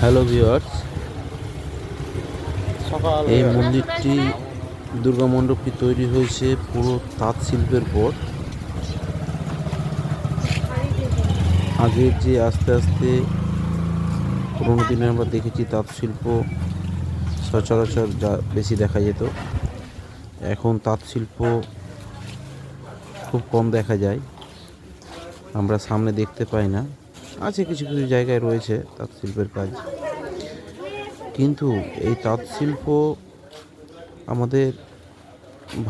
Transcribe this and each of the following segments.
Hello viewers সকাল। এই মন্দিরটি দুর্গা মণ্ডপটি তৈরি হয়েছে পুরো তাঁত শিল্পের পর। আগের যে আস্তে আস্তে পুরোনো দিনে আমরা দেখেছি তাঁত শিল্প সচরাচর যা বেশি দেখা যেত এখন তাঁত শিল্প খুব কম দেখা যায়। আমরা সামনে দেখতে পাই না। আছে, কিছু কিছু জায়গায় রয়েছে তাঁত শিল্পের কাজ। কিন্তু এই তাঁত শিল্প আমাদের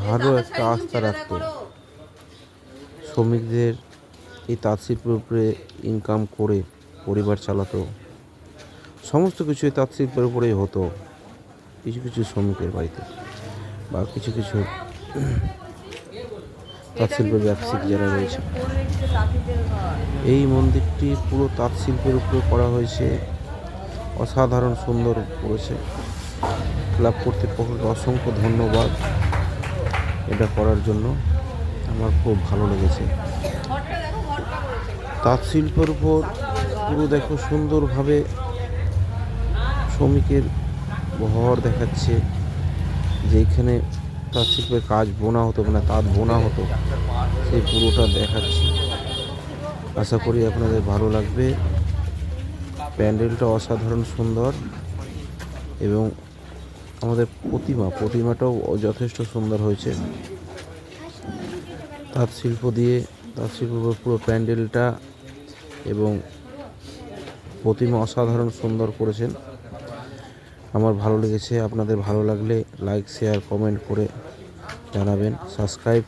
ভালো একটা আস্থা রাখতো। শ্রমিকদের এই তাঁত শিল্পের উপরে ইনকাম করে, পরিবার চালাতো। সমস্ত কিছু এই তাঁত শিল্পের উপরেই হতো, কিছু কিছু শ্রমিকের বাড়িতে বা কিছু কিছু তাঁত শিল্পের ব্যবসায়িক যারা রয়েছে। এই মন্দিরটি পুরো তাঁত শিল্পের উপরে করা হয়েছে। অসাধারণ সুন্দর করেছে। ক্লাব কর্তৃপক্ষকে অসংখ্য ধন্যবাদ এটা করার জন্য। আমার খুব ভালো লেগেছে। তাঁত শিল্পের উপর পুরো দেখো সুন্দরভাবে শ্রমিকের ঘর দেখাচ্ছে যেখানে তাঁত শিল্পের কাজ বোনা হতো মানে তাঁত বোনা হতো সেই পুরোটা দেখাচ্ছি। আশা করি আপনাদের ভালো লাগবে। প্যান্ডেলটা অসাধারণ সুন্দর এবং আমাদের প্রতিমা, প্রতিমাটাও যথেষ্ট সুন্দর হয়েছে। তাঁত শিল্প দিয়ে, তাঁত শিল্প পুরো প্যান্ডেলটা এবং প্রতিমা অসাধারণ সুন্দর করেছেন। আমার ভালো লেগেছে, আপনাদের ভালো লাগলে লাইক, শেয়ার, কমেন্ট করে জানাবেন। সাবস্ক্রাইব